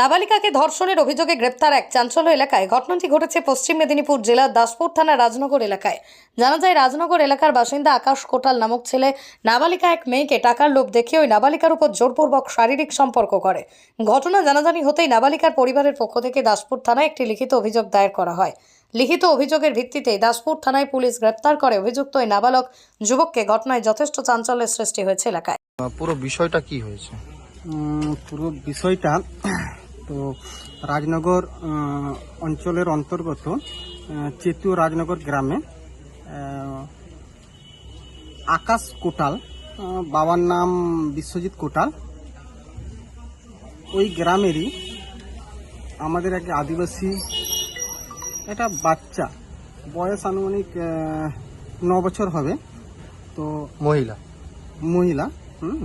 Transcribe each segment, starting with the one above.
নাবালিকাকে ধর্ষণের অভিযোগে গ্রেপ্তার এক চাঞ্চল্য এলাকায়। ঘটনাটি ঘটেছে পশ্চিম মেদিনীপুর জেলার দাসপুর থানা রাজনগর এলাকায়। জানা যায় রাজনগর এলাকার বাসিন্দা আকাশ কোটাল নামক ছেলে নাবালিকা এক মেয়েকে টাকার লোভ দেখে ওই নাবালিকার উপর জোরপূর্বক শারীরিক সম্পর্ক করে। ঘটনা জানাজানি হতেই নাবালিকার পরিবারের পক্ষ থেকে দাসপুর থানায় একটি লিখিত অভিযোগ দায়ের করা হয়। লিখিত অভিযোগের ভিত্তিতে দাসপুর থানায় পুলিশ গ্রেপ্তার করে অভিযুক্ত ওই নাবালক যুবককে ঘটনায় যথেষ্ট চাঞ্চল্যের সৃষ্টি হয়েছে এলাকায়। পুরো বিষয়টা কি হয়েছে? পুরো বিষয়টা তো রাজনগর অঞ্চলের অন্তর্গত চেতু রাজনগর গ্রামে আকাশ কোটাল বাবার নাম বিশ্বজিৎ কোটাল। ওই গ্রামেরই আমাদের এক আদিবাসী একটা বাচ্চা বয়স আনুমানিক ন বছর হবে। তো মহিলা। মহিলা হুম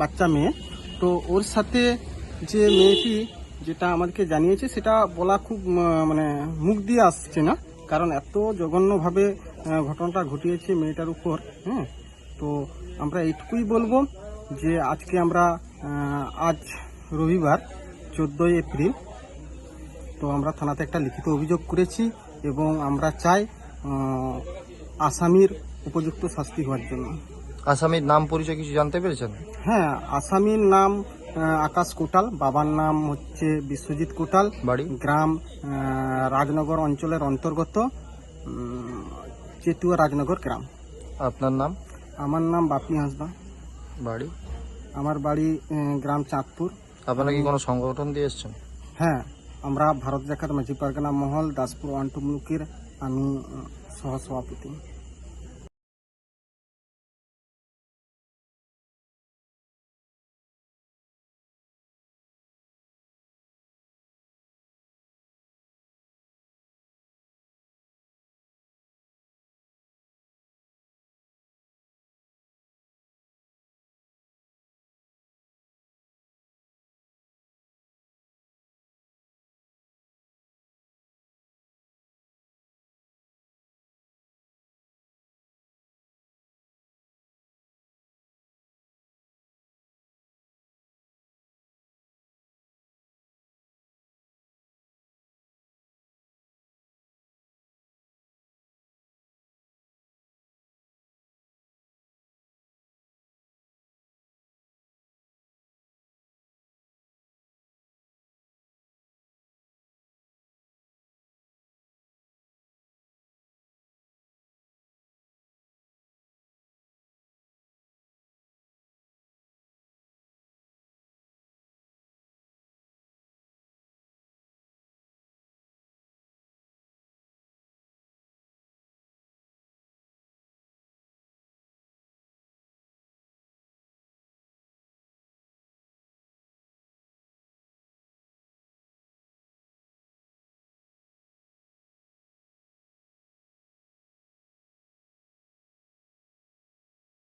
বাচ্চা মেয়ে। তো ওর সাথে যে মেয়েটি যেটা আমাদেরকে জানিয়েছে সেটা বলা খুব মানে মুখ দিয়ে আসছে না। কারণ এত জঘন্যভাবে ঘটনাটা ঘটিয়েছে মেয়েটার উপর হ্যাঁ? তো আমরা এইটুকুই বলব যে আজকে আমরা আজ রবিবার চোদ্দোই এপ্রিল তো আমরা থানাতে একটা লিখিত অভিযোগ করেছি এবং আমরা চাই আসামির উপযুক্ত শাস্তি হওয়ার জন্য। আসামির নাম পরিচয় কিছু জানতে পেরেছেন? হ্যাঁ আসামির নাম আকাশ কোটাল বাবার নাম হচ্ছে বিশ্বজিৎ কোটাল। বাড়ি? গ্রাম রাজনগর অঞ্চলের অন্তর্গত চেতুয়া রাজনগর গ্রাম। আপনার নাম? আমার নাম বাপি হাঁসদা। বাড়ি? আমার বাড়ি গ্রাম চাঁদপুর। আপনারা কি কোনো সংগঠন দিয়ে এসছেন? হ্যাঁ আমরা ভারত দেখার মাঝি পারগানা মহল দাসপুর ওয়ান টু মুলুকের আমি সহসভাপতি।